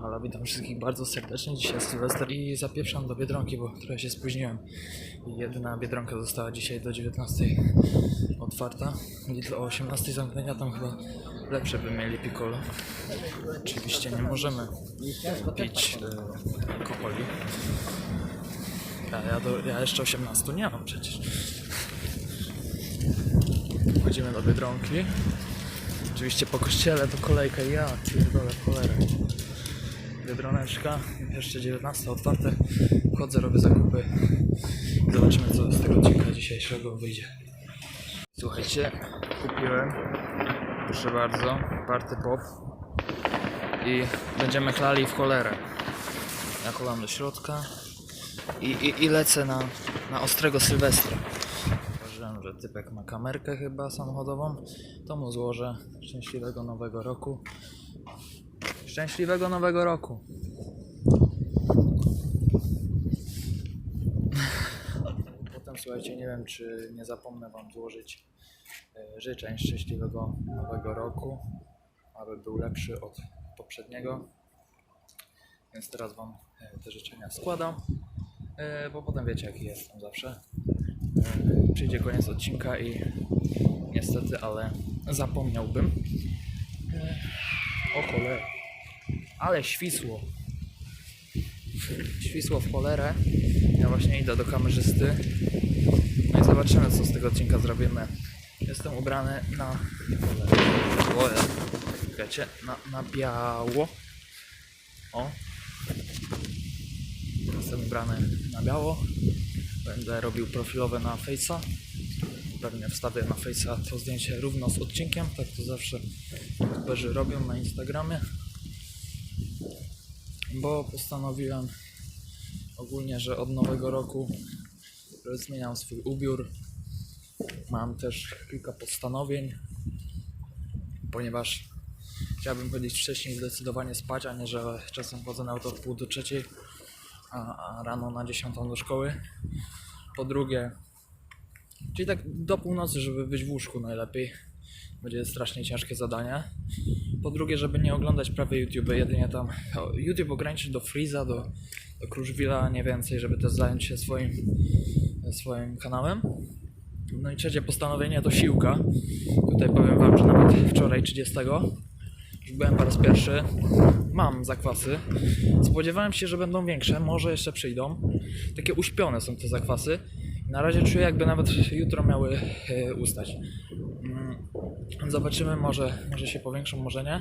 No witam wszystkich bardzo serdecznie. Dzisiaj jest Sylwester i zapieprzam do Biedronki, bo trochę się spóźniłem. Jedyna Biedronka została dzisiaj do 19 otwarta. Lidl o 18 zamknięcia, tam chyba lepsze by mieli piccolo. Oczywiście nie możemy pić e, alkoholi. Ja, ja, ja jeszcze 18 nie mam przecież. Chodzimy do Biedronki. Oczywiście po kościele to kolejka ja pierdolę cholerę. Biedroneczka, jeszcze 19 otwarte. Chodzę, robię zakupy. Zobaczymy co z tego odcinka dzisiejszego wyjdzie. Słuchajcie, kupiłem, proszę bardzo, party pop i będziemy chlali w cholerę. Ja cholam do środka i, i, i lecę na, na ostrego Sylwestra. Zauważyłem, że typek ma kamerkę chyba samochodową. To mu złożę szczęśliwego nowego roku. Szczęśliwego nowego roku. Potem słuchajcie, nie wiem czy nie zapomnę wam złożyć e, życzeń szczęśliwego nowego roku, aby był lepszy od poprzedniego. Więc teraz wam e, te życzenia składam, e, bo potem wiecie jaki jestem zawsze. Przyjdzie koniec odcinka i niestety, ale zapomniałbym. O cholera. Ale świsło. Świsło w cholerę. Ja właśnie idę do kamerzysty. No i zobaczymy, co z tego odcinka zrobimy. Jestem ubrany na. Cholera. Wiecie, na, na biało. O. Jestem ubrany na biało. Będę robił profilowe na Face'a. Pewnie wstawię na Face'a to zdjęcie równo z odcinkiem. Tak to zawsze youtuberzy robią na Instagramie bo postanowiłem ogólnie, że od nowego roku zmieniam swój ubiór. Mam też kilka postanowień, ponieważ chciałbym chodzić wcześniej zdecydowanie spać, a nie, że czasem chodzę na auto od pół do trzeciej, a rano na dziesiątą do szkoły. Po drugie, czyli tak do północy, żeby być w łóżku najlepiej. Będzie strasznie ciężkie zadanie. Po drugie, żeby nie oglądać prawie YouTube, jedynie tam YouTube ograniczyć do Freeza, do, do Kruszwila, nie więcej, żeby też zająć się swoim, swoim kanałem. No i trzecie postanowienie to siłka. Tutaj powiem wam, że nawet wczoraj 30 już byłem po raz pierwszy. Mam zakwasy. Spodziewałem się, że będą większe, może jeszcze przyjdą. Takie uśpione są te zakwasy. Na razie czuję, jakby nawet jutro miały e, ustać. Zobaczymy, może, może się powiększą, może nie.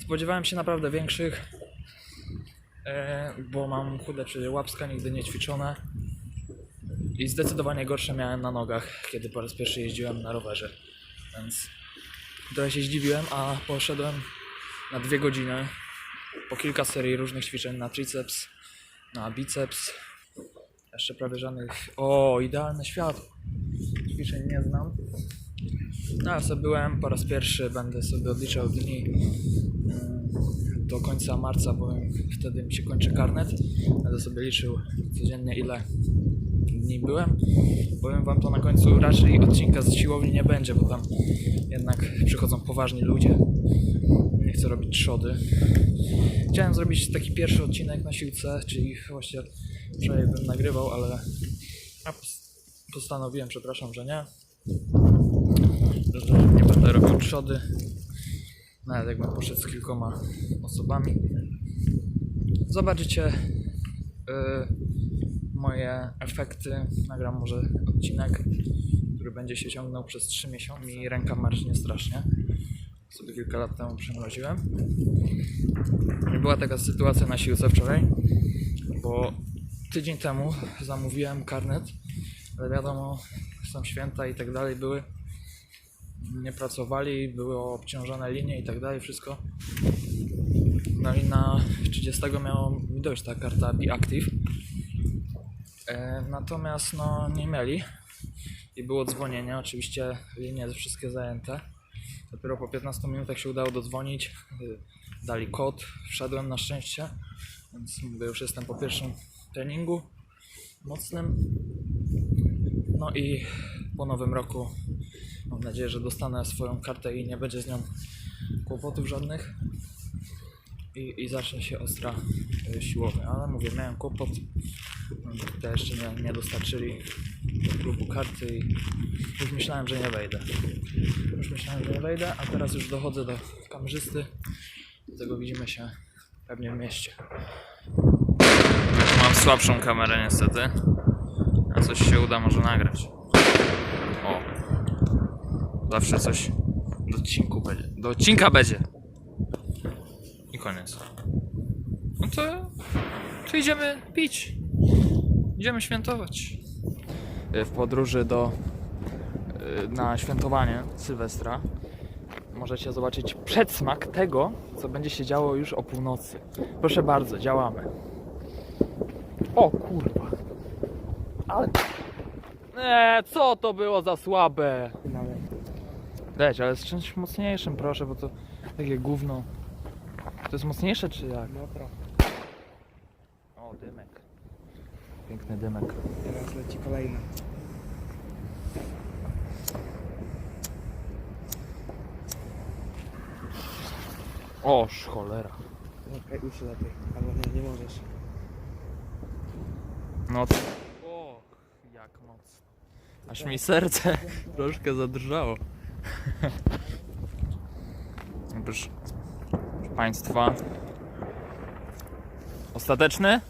Spodziewałem się naprawdę większych, e, bo mam chude łapska, nigdy nie ćwiczone. I zdecydowanie gorsze miałem na nogach, kiedy po raz pierwszy jeździłem na rowerze. Więc trochę się zdziwiłem, a poszedłem na dwie godziny po kilka serii różnych ćwiczeń na triceps, na biceps. Jeszcze prawie żadnych. O, idealne światło. Ćwiczeń nie znam. No, sobie byłem po raz pierwszy, będę sobie odliczał dni mm, do końca marca, bo wtedy mi się kończy karnet. Będę sobie liczył codziennie ile dni byłem. Powiem wam to na końcu raczej odcinka z siłowni nie będzie, bo tam jednak przychodzą poważni ludzie. Nie chcę robić trzody. Chciałem zrobić taki pierwszy odcinek na siłce, czyli właśnie wczoraj bym nagrywał, ale postanowiłem, przepraszam, że nie że nie będę robił trzody. Nawet jakbym poszedł z kilkoma osobami. Zobaczycie yy, moje efekty. Nagram może odcinek, który będzie się ciągnął przez 3 miesiące i ręka marznie strasznie. Sobie kilka lat temu przymroziłem. I była taka sytuacja na siłce wczoraj, bo tydzień temu zamówiłem karnet, ale wiadomo, są święta i tak dalej były nie pracowali, były obciążone linie i tak dalej, wszystko. No i na 30 miało mi dojść ta karta Be Active. E, natomiast no nie mieli i było dzwonienie, oczywiście linie wszystkie zajęte. Dopiero po 15 minutach się udało dodzwonić, e, dali kod, wszedłem na szczęście, więc mówię, już jestem po pierwszym treningu mocnym. No i po nowym roku mam nadzieję, że dostanę swoją kartę i nie będzie z nią kłopotów żadnych. i, i zacznie się ostra y, siłownia. Ale mówię, miałem kłopot. Tutaj jeszcze nie, nie dostarczyli do klubu karty i już myślałem, że nie wejdę. Już myślałem, że nie wejdę, a teraz już dochodzę do kamerzysty. Dlatego widzimy się pewnie w mieście. Mam słabszą kamerę niestety. A coś się uda może nagrać. Zawsze coś do odcinku będzie. Do odcinka będzie. I koniec. No to, to idziemy pić. Idziemy świętować. Y, W podróży do y, na świętowanie Sylwestra możecie zobaczyć przedsmak tego, co będzie się działo już o północy. Proszę bardzo, działamy. O kurwa. Ale... Eee, co to było za słabe? Leć, ale z czymś mocniejszym proszę, bo to takie gówno. To jest mocniejsze czy jak? No trochę. O, dymek. Piękny dymek. Teraz leci kolejny. O, cholera. Okej, uszy lepiej. Albo nie, nie możesz. No to... O, jak mocno. Aż mi serce troszkę zadrżało. Proszę Państwa. Ostateczny?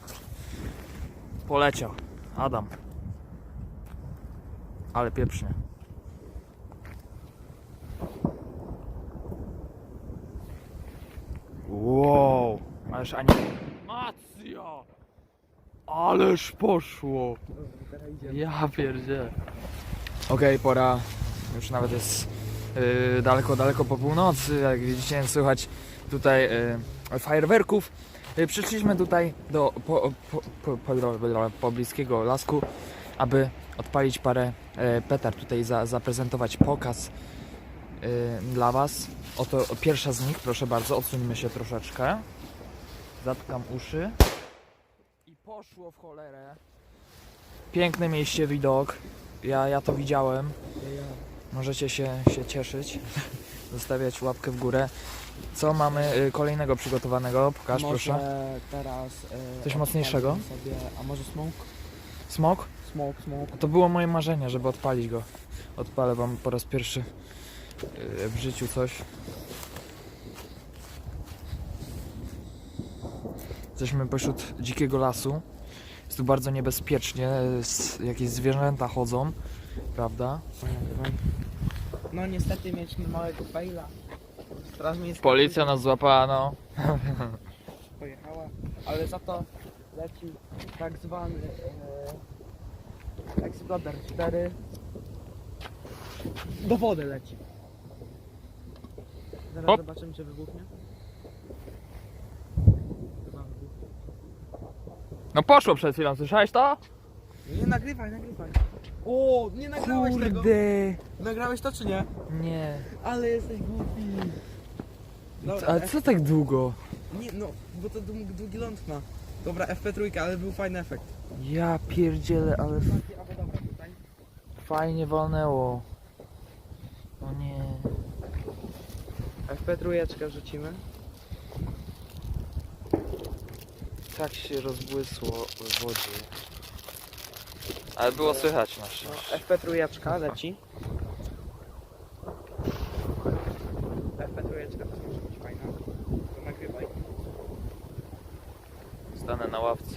Poleciał. Adam. Ale pieprznie. Wow. Ależ animacja. Ależ poszło. Ja pierdzie. Okej, pora. Już nawet jest yy, daleko, daleko po północy. Jak widzicie, słychać tutaj yy, fajerwerków. Yy, przyszliśmy tutaj do po, po, po, po, pobliskiego lasku, aby odpalić parę yy, petard. Tutaj za, zaprezentować pokaz yy, dla Was. Oto pierwsza z nich, proszę bardzo, odsuńmy się troszeczkę. Zatkam uszy. I poszło w cholerę. Piękne mieście widok. Ja, ja to widziałem. Możecie się, się cieszyć. Zostawiać łapkę w górę. Co mamy y, kolejnego przygotowanego? Pokaż może proszę. teraz... e, Coś mocniejszego? Sobie, a może smoke? Smok? Smoke, smoke. To było moje marzenie, żeby odpalić go. Odpalę wam po raz pierwszy y, w życiu coś. Jesteśmy pośród dzikiego lasu. Jest tu bardzo niebezpiecznie. Jakieś zwierzęta chodzą, prawda? No niestety mieliśmy małego faila. Straż miejska Policja nas złapała, no. pojechała, ale za to leci tak zwany e, Exploder 4. Do wody leci. Zaraz Hop. zobaczymy czy wybuchnie. Chyba wybuchnie. No poszło przed chwilą, słyszałeś to? Nie nagrywaj, nagrywaj. O, nie nagrałeś tego. Nagrałeś to czy nie? Nie. Ale jesteś głupi. Dobra, A F- co tak długo? nie, no, bo to dłu- długi ląd ma. Dobra, FP3, ale był fajny efekt. Ja pierdzielę, ale f- Albo dobra, tutaj. fajnie walnęło. No nie. FP3 rzucimy. Tak się rozbłysło w wodzie. Ale było słychać na No, szczęście. FP3 leci. FP3 to może być fajna. To nagrywaj. Stanę na ławce.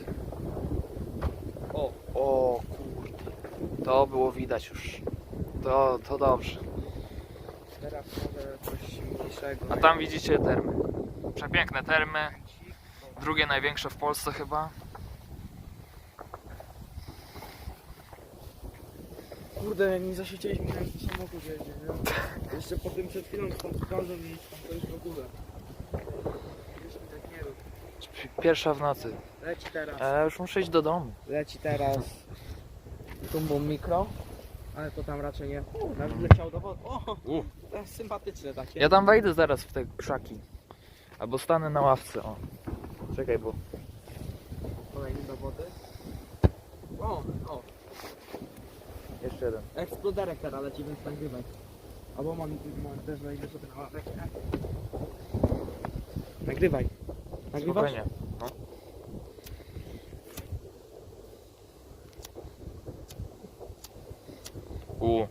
O, o kurde. To było widać już. To, to dobrze. Teraz może coś mniejszego. A tam widzicie termy. Przepiękne termy. Drugie największe w Polsce chyba. Kurde, nie zasiecieliśmy na samochód jedzie, nie? Jeszcze po tym przed chwilą tam sprawdzą i to już w ogóle. Tak nie rób. Pierwsza w nocy. Leci teraz. E, już muszę iść do domu. Leci teraz Tumbo Mikro, ale to tam raczej nie. Nawet leciał do wody. O, U. to jest sympatyczne takie. Ja tam wejdę zaraz w te krzaki. Albo stanę na ławce. O. Czekaj, bo Kolejny do wody. O, o. jeszcze jeden. Eksploderek teraz leci, więc nagrywaj. Albo mam, mam też wejdę sobie na ławę. Nagrywaj. Nagrywasz? Spokojnie. No. U,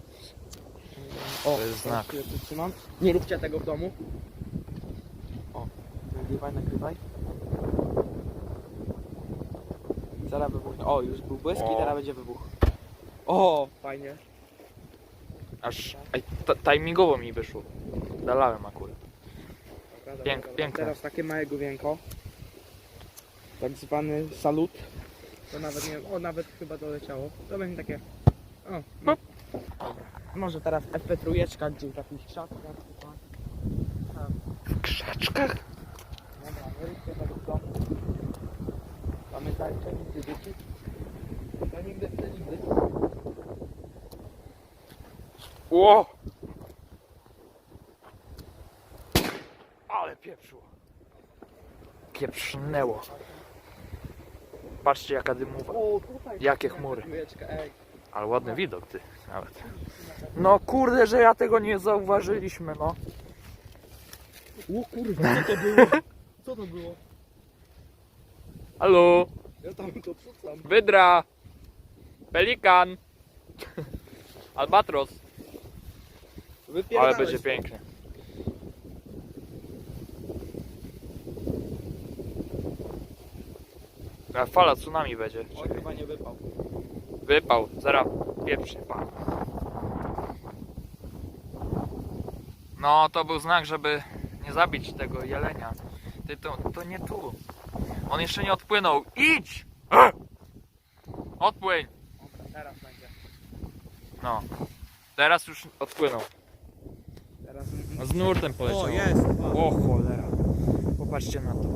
O, To jest znak. teraz chwilę przytrzymam. Nie róbcie tego w domu. O, nagrywaj, nagrywaj. Zaraz wybuchnie. O, już był błysk i O. teraz będzie wybuch. O, fajnie. aż aj, ta- timingowo mi wyszło. Dalałem akurat. Dobra, Pięk- dobra, dobra. piękne. Teraz takie małe główienko. Tak zwany salut. To nawet nie o nawet chyba doleciało. To będzie takie. O, no. Może teraz FP3 gdzieś w jakichś krzakach. tutaj. W krzaczkach? Dobra, nie róbcie tego w domu. Pamiętajcie, nigdy dzieci. To nigdy, to nigdy. Ło! Ale pieprzyło. Pieprznęło. Patrzcie jaka tutaj. Jakie chmury. Ale ładny widok ty nawet. No kurde, że ja tego nie zauważyliśmy, no. O kurwa, co to było? Co to było? Halo, Ja tam to wydra, pelikan, albatros. Ale będzie pięknie. A fala tsunami będzie. Oj, chyba nie wypał. Wypał, zaraz pieprzy pan. No, to był znak, żeby nie zabić tego jelenia. Ty, to, to nie tu. On jeszcze nie odpłynął. Idź! Odpłyń! Teraz będzie. No. Teraz już odpłynął. Teraz... Z nurtem poleciał. O, jest. O cholera. Popatrzcie na to.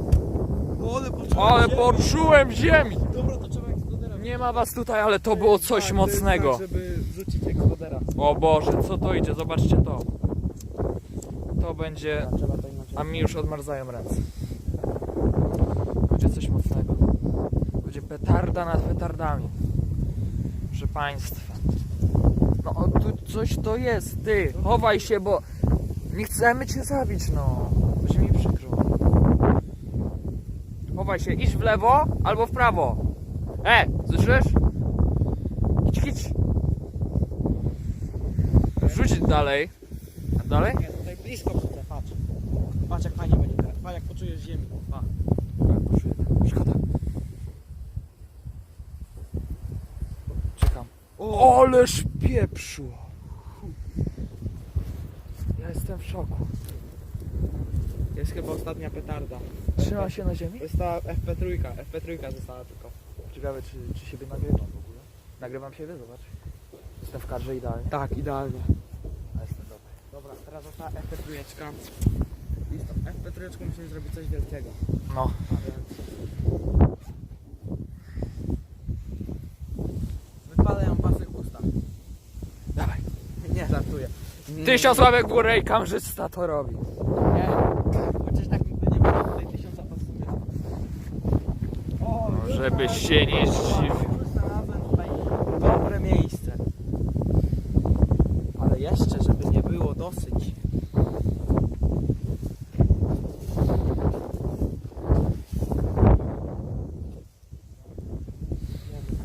O, ale poczułem Ale ziemi. poczułem ziemi! Dobra, to trzeba eksplodera. Nie ma was tutaj, ale to było coś Tak, to mocnego. Jest tak, żeby wrzucić eksplodera. O Boże, co to idzie? Zobaczcie to. To będzie... Trzeba to inaczej. A mi już odmarzają ręce. Będzie coś mocnego. Będzie petarda nad petardami. Państwa. No o, tu coś to jest, ty. Chowaj się, bo nie chcemy cię zabić, no. Będzie mi przykro. Chowaj się, idź w lewo albo w prawo. E, słyszysz? Idź, idź. Rzuć dalej. A dalej? Nie, tutaj blisko patrz. Patrz jak fajnie będzie teraz. Patrz jak poczujesz ziemi. Pa. Szkoda. Czekam. O, ależ pieprzu. Ja jestem w szoku. Jest chyba ostatnia petarda. Trzyma się na ziemi? Ta FP3. FP3 została tylko. Ciekawe, czy, czy siebie nagrywam w ogóle. Nagrywam siebie, zobacz. Jestem w kadrze idealnie. Tak, idealnie. A jestem dobry. Dobra, teraz została FP3. I z tą FP3 musimy zrobić coś wielkiego. No. A więc... Tysiąc łapek w górę i kamerzysta to robi. Nie. Chociaż tak nigdy nie było tutaj tysiąca pasów. O, żebyś się nie zdziwił. Już znalazłem tutaj dobre miejsce. Ale jeszcze, żeby nie było dosyć. Nie wiem,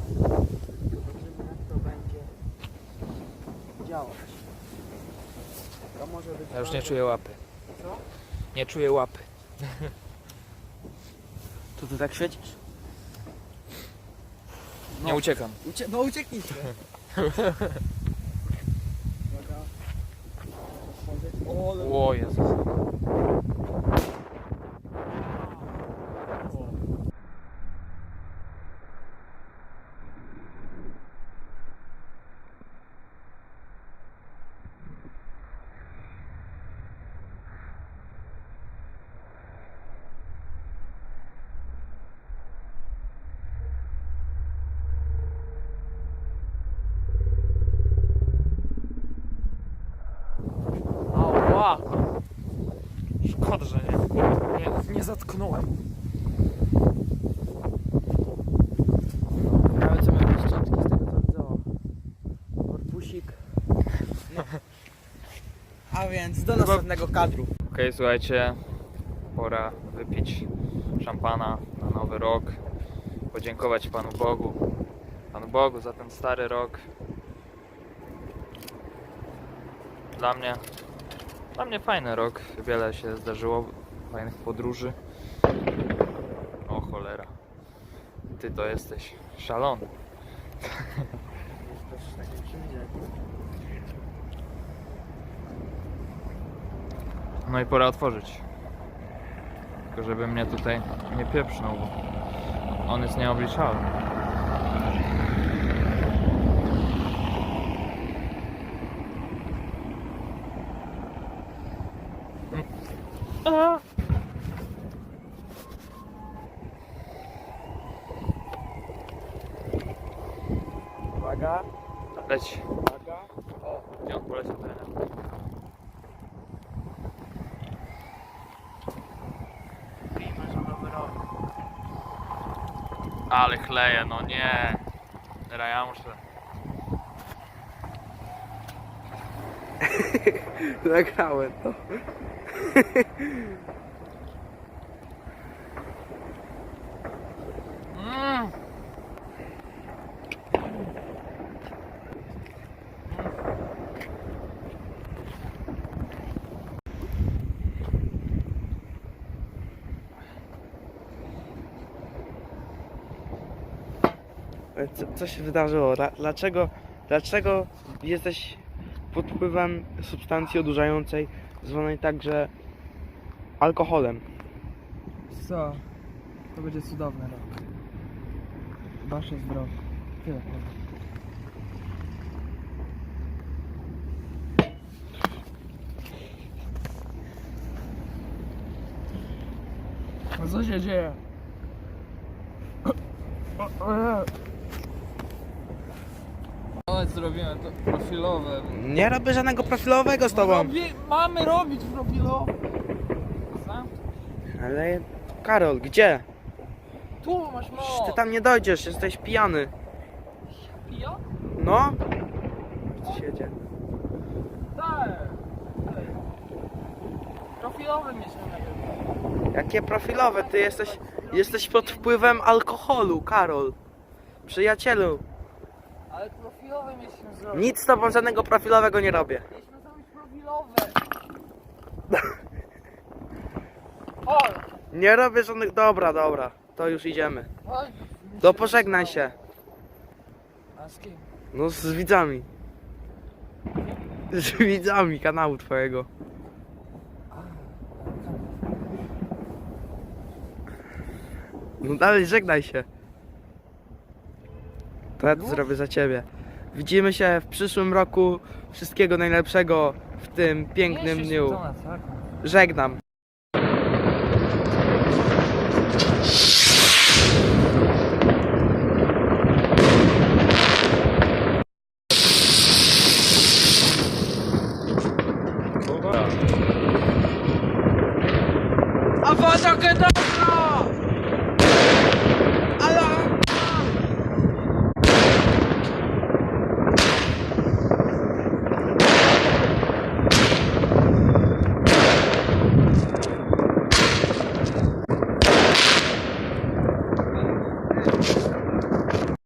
Zobaczymy jak to będzie działać. To może być Ja już nie czuję łapy. Co? Nie czuję łapy. To ty tak świecisz? Nie uciekam. Ucie no ucieknijcie. o, ale... O Jezus. Szkoda, że nie, nie, nie zatknąłem. Ciekawe co miał jakieś szczątki z tego. Korpusik. No. A więc do następnego kadru. Okej, słuchajcie, pora wypić szampana na nowy rok. Podziękować Panu Bogu. Panu Bogu za ten stary rok. Dla mnie, dla mnie fajny rok. Wiele się zdarzyło, fajnych podróży. O cholera. Ty to jesteś szalony. No i pora otworzyć. Tylko żeby mnie tutaj nie pieprznął, bo on jest nieobliczalny. On poleciał trener? Ale chleje, no nie. Teraz ja muszę. Nagrałem to. Co, co się wydarzyło? Dla- Dlaczego, dlaczego jesteś pod wpływem substancji odurzającej, zwanej także alkoholem? Co? To będzie cudowny rok. Wasze zdrowie. Tyle. A co się dzieje? zrobimy to profilowe. Nie robię żadnego profilowego z tobą. Robi, mamy robić profilowe. Sam? Ale Karol, gdzie? Tu masz Przecież ty tam nie dojdziesz, jesteś pijany. Pija? No? Co się dzieje? Tak. Profilowe mieliśmy. Jakie profilowe? Ty jesteś, jesteś pod wpływem alkoholu, Karol. Przyjacielu, Mieliśmy zrobić. nic z tobą żadnego profilowego nie robię. Mieliśmy zrobić Nie robię żadnych... Dobra, dobra, to już idziemy. chodź. To pożegnaj się. A z kim? No z widzami. Z widzami kanału twojego. No dalej, żegnaj się. To ja to zrobię za ciebie. Widzimy się w przyszłym roku. Wszystkiego najlepszego w tym pięknym dniu. tak? Żegnam.